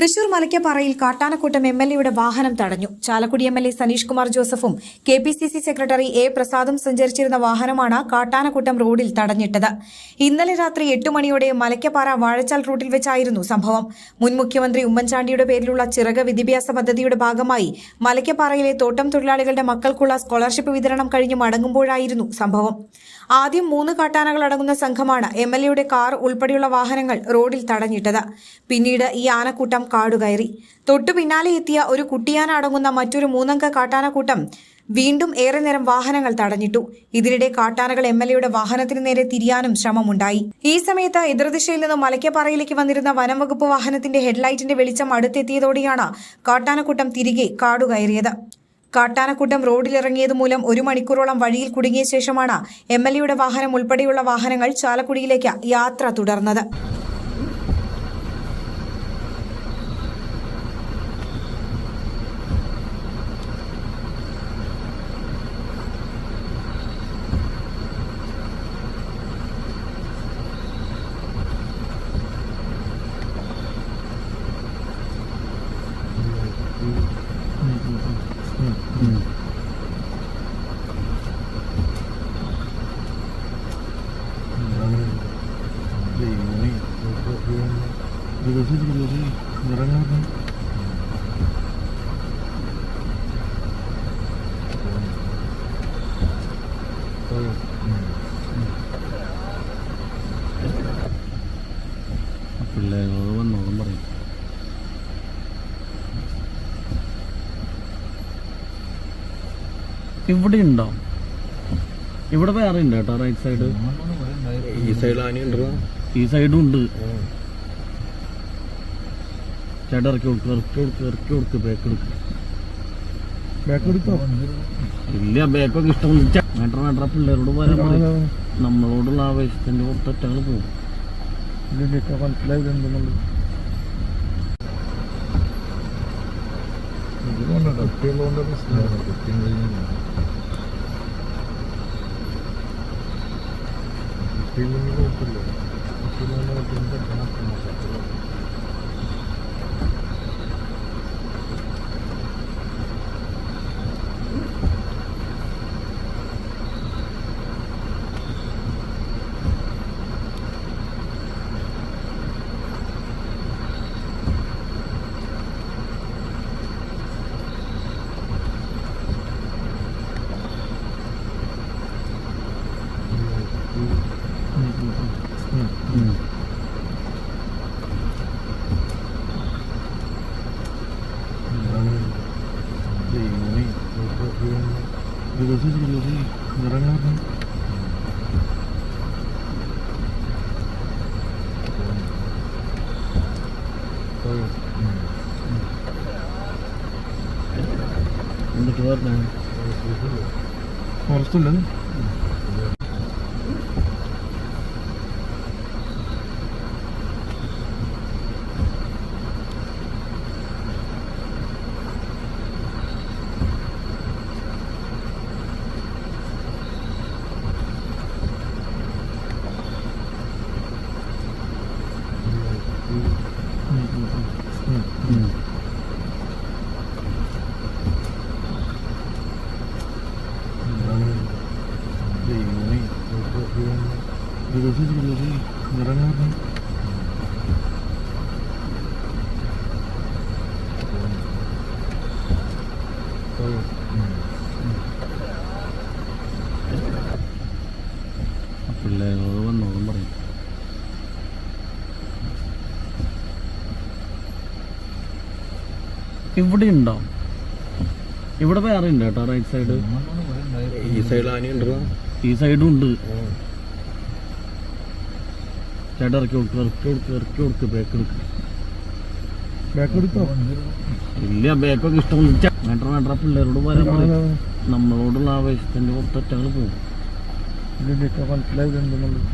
തൃശൂർ മലയ്ക്കപ്പാറയിൽ കാട്ടാനക്കൂട്ടം M L എയുടെ വാഹനം തടഞ്ഞു. Chalakudy M L A Saneesh Kumar ജോസഫും K P C C secretary A പ്രസാദും സഞ്ചരിച്ചിരുന്ന വാഹനമാണ് കാട്ടാനക്കൂട്ടം റോഡിൽ തടഞ്ഞിട്ടത്. ഇന്നലെ രാത്രി എട്ട് മണിയോടെ മലയ്ക്കപ്പാറ വാഴച്ചാൽ റൂട്ടിൽ വെച്ചായിരുന്നു സംഭവം. മുൻ മുഖ്യമന്ത്രി ഉമ്മൻചാണ്ടിയുടെ പേരിലുള്ള ചിറക വിദ്യാഭ്യാസ പദ്ധതിയുടെ ഭാഗമായി മലയ്ക്കപ്പാറയിലെ തോട്ടം തൊഴിലാളികളുടെ മക്കൾക്കുള്ള സ്കോളർഷിപ്പ് വിതരണം കഴിഞ്ഞ് മടങ്ങുമ്പോഴായിരുന്നു സംഭവം. ആദ്യം മൂന്ന് കാട്ടാനകൾ അടങ്ങുന്ന സംഘമാണ് എം എൽ എയുടെ കാർ ഉൾപ്പെടെയുള്ള വാഹനങ്ങൾ റോഡിൽ തടഞ്ഞിട്ടത്. പിന്നീട് ഈ ആനക്കൂട്ടം കാടുകയറി. തൊട്ടു പിന്നാലെ എത്തിയ ഒരു കുട്ടിയാന അടങ്ങുന്ന മറ്റൊരു മൂന്നംഗ കാട്ടാനക്കൂട്ടം വീണ്ടും ഏറെ നേരം വാഹനങ്ങൾ തടഞ്ഞിട്ടു. ഇതിനിടെ കാട്ടാനകൾ എം എൽ എയുടെ വാഹനത്തിന് നേരെ തിരിയാനും ശ്രമമുണ്ടായി. ഈ സമയത്ത് എതിർദിശയിൽ നിന്ന് മലയ്ക്കപ്പാറയിലേക്ക് വന്നിരുന്ന വനംവകുപ്പ് വാഹനത്തിന്റെ ഹെഡ്ലൈറ്റിന്റെ വെളിച്ചം അടുത്തെത്തിയതോടെയാണ് കാട്ടാനക്കൂട്ടം തിരികെ കാടുകയറിയത്. കാട്ടാനക്കൂട്ടം റോഡിലിറങ്ങിയത് മൂലം ഒരു മണിക്കൂറോളം വഴിയിൽ കുടുങ്ങിയ ശേഷമാണ് എം എൽ എയുടെ വാഹനം ഉൾപ്പെടെയുള്ള വാഹനങ്ങൾ ചാലക്കുടിയിലേക്ക് യാത്ര തുടർന്നത്. 음. 근데 이거는 이거 솔직히 저기 나랑 하고 ഇവിടെ ഉണ്ടോ? ഇവിടെ വേറെ ഉണ്ട് കേട്ടോ റൈറ്റ് സൈഡ് ഈ സൈഡ് ആനയുണ്ടോ ഈ സൈഡും ഉണ്ട്. ചേട്ടാ ഇറക്കി കൊടുക്കുക ഇറക്കി കൊടുക്കുക ഇറക്കി കൊടുക്ക് ബാക്ക് എടുക്ക്. ബാക്ക് എടുക്കോ ഇല്ല ബാക്കൊക്കെ ഇഷ്ടം മേട്ടർ മേട്ടർ പിള്ളേരോട് വരാൻ പറയും. നമ്മളോടുള്ള ആവേശത്തിന്റെ പുറത്തൊറ്റങ്ങൾ പോകും ഇതിന്റെയൊക്കെ മനസ്സിലായതെന്തെന്നുള്ളത് ഇതുകൊണ്ട് കുട്ടികളുകൊണ്ട് പ്രശ്നമാണ് കുട്ടിയും കുട്ടിയില്ലെങ്കിൽ കുഴപ്പമില്ല കുട്ടിയില്ലാതെ ഉം. എന്നിട്ട് പറഞ്ഞ ഫോറസ്റ്റ് പിള്ളേരോട് വന്നോളം പറയും ഇവിടെ ഉണ്ടോ ഇവിടെ വേറെ ഉണ്ട് കേട്ടോ റൈറ്റ് സൈഡ് ഈ സൈഡ് ആനയുണ്ടോ ഈ സൈഡും ഉണ്ട്. ചേട്ടാ ഇറക്കി കൊടുക്ക് ഇറക്കി കൊടുക്ക് ഇറക്കി കൊടുക്ക് ബാക്ക് എടുക്ക്. ബാക്ക് എടുക്കോ ഇല്ല ബാക്കൊക്കെ ഇഷ്ടം വേണ്ട വേണ്ട പിള്ളേരോട് പറയാൻ പറയും. നമ്മളോടുള്ള ആവേശത്തിന്റെ പുറത്തൊറ്റങ്ങൾ പോകും മനസ്സിലായതെന്തെന്നുള്ളത്